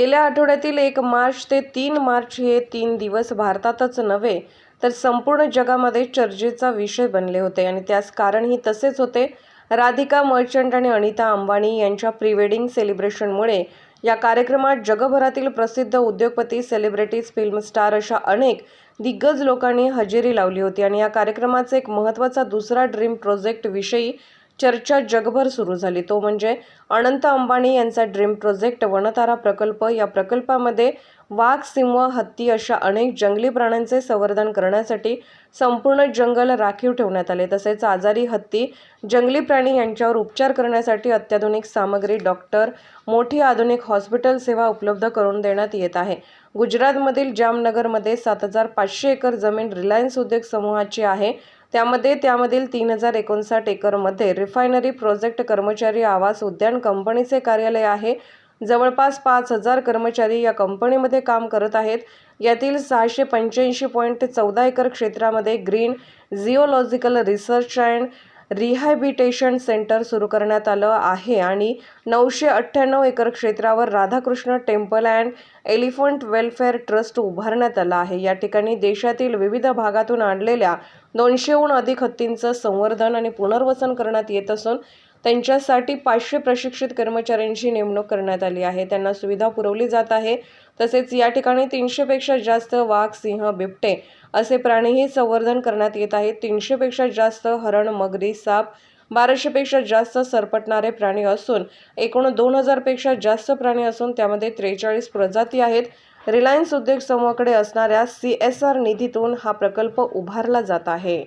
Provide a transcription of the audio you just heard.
गेल्या आठवड्यातील एक मार्च ते तीन मार्च हे तीन दिवस भारतातच नव्हे तर संपूर्ण जगामध्ये चर्चेचा विषय बनले होते. आणि त्यास कारणही तसेच होते. राधिका मर्चंट आणि अनिता अंबानी यांच्या प्री वेडिंग सेलिब्रेशनमुळे या कार्यक्रमात जगभरातील प्रसिद्ध उद्योगपती सेलिब्रिटीज फिल्म स्टार अशा अनेक दिग्गज लोकांनी हजेरी लावली होती. आणि या कार्यक्रमाचा एक महत्त्वाचा दुसरा ड्रीम प्रोजेक्ट विषयी चर्चा जगभर सुरू झाली. तो म्हणजे अनंत अंबानी यांचा ड्रीम प्रोजेक्ट वनतारा प्रकल्प. या प्रकल्पामध्ये वाघ सिंह हत्ती अशा अनेक जंगली प्राण्यांचे संवर्धन करण्यासाठी संपूर्ण जंगल राखीव ठेवण्यात आले. तसेच आजारी हत्ती जंगली प्राणी यांच्यावर उपचार करण्यासाठी अत्याधुनिक सामग्री डॉक्टर मोठी आधुनिक हॉस्पिटल सेवा उपलब्ध करून देण्यात येत आहे. गुजरातमधील जामनगरमध्ये सात हजार पाचशे एकर जमीन रिलायन्स उद्योग समूहाची आहे. त्यामध्ये त्यामधील तीन हजार एकोणसाठ एकरमध्ये रिफायनरी प्रोजेक्ट कर्मचारी आवास उद्यान कंपनीचे कार्यालय आहे. जवळपास पाच हजार कर्मचारी या कंपनीमध्ये काम करत आहेत. यातील सहाशे पंच्याऐंशी पॉईंट चौदा एकर क्षेत्रामध्ये green zoological research and rehabilitation centre सुरू करण्यात आलं आहे आणि नऊशे अठ्ठ्याण्णव एकर क्षेत्रावर Radhakrishna temple and elephant welfare trust उभारण्यात आला आहे. या ठिकाणी देशातील विविध भागातून आणलेल्या दोनशेहून अधिक हत्तींचं संवर्धन आणि पुनर्वसन करण्यात येत असून त्यांच्यासाठी पाचशे प्रशिक्षित कर्मचाऱ्यांची नेमणूक करण्यात आली आहे. त्यांना सुविधा पुरवली जात आहे. तसेच या ठिकाणी तीनशेपेक्षा जास्त वाघ सिंह बिबटे असे प्राणीही संवर्धन करण्यात येत आहेत तीनशेपेक्षा जास्त हरण मगरी साप बाराशेपेक्षा जास्त सरपटणारे प्राणी असून एकूण दोन हजारपेक्षा जास्त प्राणी असून त्यामध्ये त्रेचाळीस प्रजाती आहेत. रिलायन्स उद्योग समूहाकडे असणाऱ्या सी एस आर निधीतून हा प्रकल्प उभारला जात आहे.